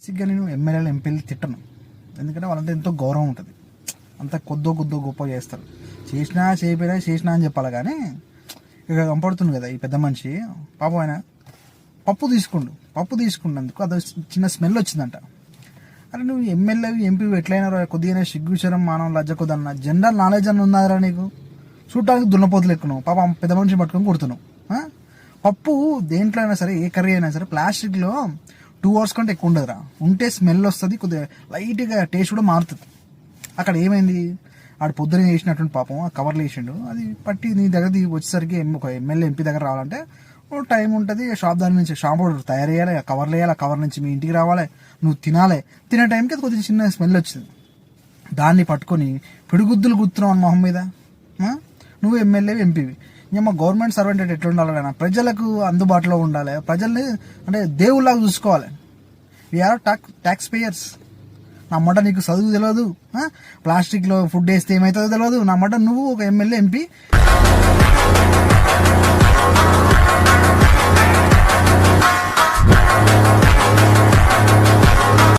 బేసిక్గా నేను ఎమ్మెల్యేలు ఎంపీలు తిట్టను. ఎందుకంటే వాళ్ళంటే ఎంతో గౌరవం ఉంటుంది. అంత కొద్దో కొద్దో గొప్ప చేస్తారు. చేసినా చేయపోయినా చేసినా అని చెప్పాలి కానీ ఇక కంపడుతుంది కదా ఈ పెద్ద మనిషి. పాపం ఆయన పప్పు తీసుకుండు. పప్పు తీసుకున్నందుకు అది చిన్న స్మెల్ వచ్చిందంట. అరే నువ్వు ఎమ్మెల్యే ఎంపీ ఎట్లయినా కొద్దిగా కొద్దిగానే సిగ్గుచరం మానవ లజ్జ కొద్దన్న జనరల్ నాలెడ్జ్ అని ఉన్నదిరా నీకు? చూడటానికి దున్నపోతులు ఎక్కున్నావు పాపం పెద్ద మనిషి పట్టుకొని కొడుతున్నావు. పప్పు దేంట్లో అయినా సరే ఏ కర్రీ అయినా సరే ప్లాస్టిక్లో టూ అవర్స్ కంటే ఎక్కువ ఉండదురా. ఉంటే స్మెల్ వస్తుంది కొద్దిగా లైట్గా టేస్ట్ కూడా మారుతుంది. అక్కడ ఏమైంది? ఆడు పొద్దున వేసినటువంటి పాపం ఆ కవర్లు వేసిండు. అది పట్టి నీ దగ్గర వచ్చేసరికి ఒక ఎమ్మెల్యే ఎంపీ దగ్గర రావాలంటే ఓ టైం ఉంటుంది షాప్ దాని నుంచి షాంపూ తయారు చేయాలి కవర్లు వేయాలి కవర్ నుంచి మీ ఇంటికి రావాలి నువ్వు తినాలి. తినే టైంకి అది కొద్దిగా చిన్న స్మెల్ వచ్చింది. దాన్ని పట్టుకొని పిడిగుద్దులు గుర్తున్నావు అని మొహం మీద? నువ్వు ఎమ్మెల్యే ఎంపీవి. మా గవర్నమెంట్ సర్వెంట్ అంటే ఎట్లా ఉండాలి ప్రజలకు అందుబాటులో ఉండాలి. ప్రజల్ని అంటే దేవుళ్ళలాగా చూసుకోవాలి. వీఆర్ టాక్ ట్యాక్స్ పేయర్స్ నా మాట నీకు చదువు తెలియదు ప్లాస్టిక్లో ఫుడ్ వేస్తే ఏమవుతుందో తెలియదు నా మాట నువ్వు ఒక ఎమ్మెల్యే ఎంపీ